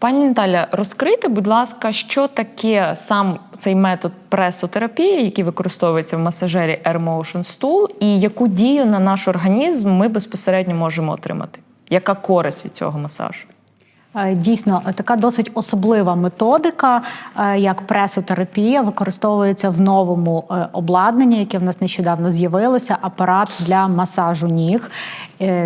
Пані Наталя, розкрийте, будь ласка, що таке сам цей метод пресотерапії, який використовується в масажері Air Motion Stool, і яку дію на наш організм ми безпосередньо можемо отримати? Яка користь від цього масажу? Е, Дійсно, така досить особлива методика, е, як пресотерапія, використовується в новому е, обладнанні, яке в нас нещодавно з'явилося. Апарат для масажу ніг.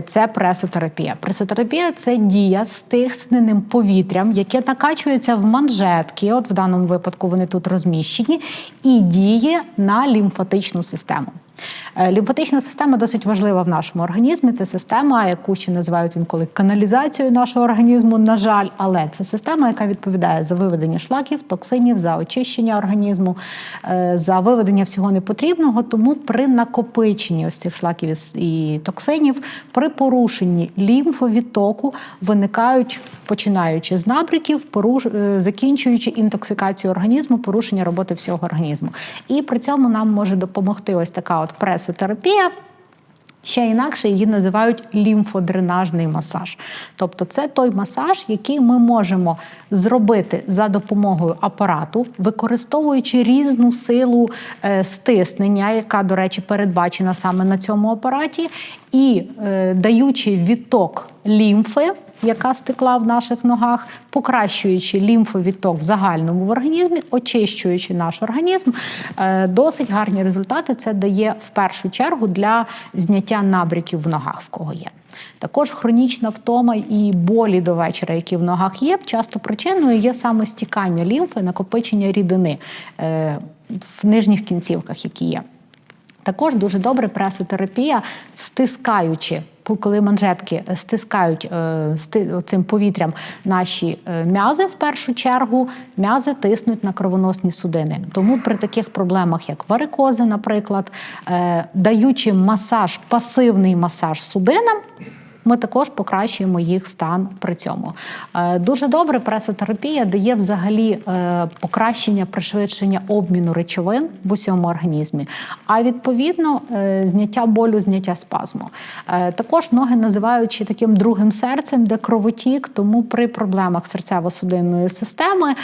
Це пресотерапія. Пресотерапія це дія з стисненим повітрям, яке накачується в манжетки. От в даному випадку вони тут розміщені, і діє на лімфатичну систему. Е, Лімфатична система досить важлива в нашому організмі. Це система, яку ще називають інколи каналізацією нашого організму, на жаль, але це система, яка відповідає за виведення шлаків, токсинів, за очищення організму, е, за виведення всього непотрібного. Тому при накопиченні ось цих шлаків і токсинів, при порушенні лімфовідтоку виникають, починаючи з набряків, поруш... е, закінчуючи інтоксикацію організму, порушення роботи всього організму. І при цьому нам може допомогти ось така от пресотерапія. Ще інакше її називають лімфодренажний масаж. Тобто це той масаж, який ми можемо зробити за допомогою апарату, використовуючи різну силу е, стиснення, яка, до речі, передбачена саме на цьому апараті, і е, даючи відток лімфи, яка стекла в наших ногах, покращуючи лімфовідток в загальному в організмі, очищуючи наш організм. Е, Досить гарні результати це дає в першу чергу для зняття набряків в ногах, в кого є. Також хронічна втома і болі до вечора, які в ногах є, часто причиною є саме стікання лімфи, накопичення рідини е, в нижніх кінцівках, які є. Також дуже добре пресотерапія, стискаючи, коли манжетки стискають е, цим повітрям наші е, м'язи, в першу чергу, м'язи тиснуть на кровоносні судини. Тому при таких проблемах, як варикози, наприклад, е, даючи масаж, пасивний масаж судинам. Ми також покращуємо їх стан при цьому. Е, Дуже добре пресотерапія дає взагалі е, покращення, пришвидшення обміну речовин в усьому організмі, а відповідно е, зняття болю, зняття спазму. Також ноги називають таким другим серцем, де кровотік, тому при проблемах серцево-судинної системи.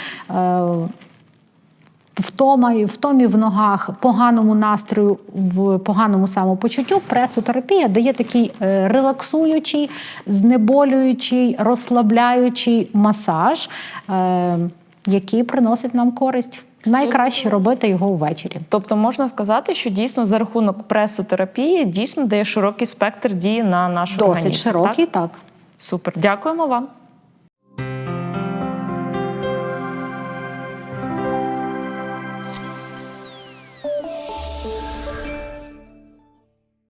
Втома, втомі в ногах, поганому настрою, в поганому самопочуттю, пресотерапія дає такий е, релаксуючий, знеболюючий, розслабляючий масаж, е, який приносить нам користь. Найкраще робити його ввечері. Тобто можна сказати, що дійсно за рахунок пресотерапії дійсно дає широкий спектр дії на наш Досить організм. широкий, Так? так. Супер, дякуємо вам.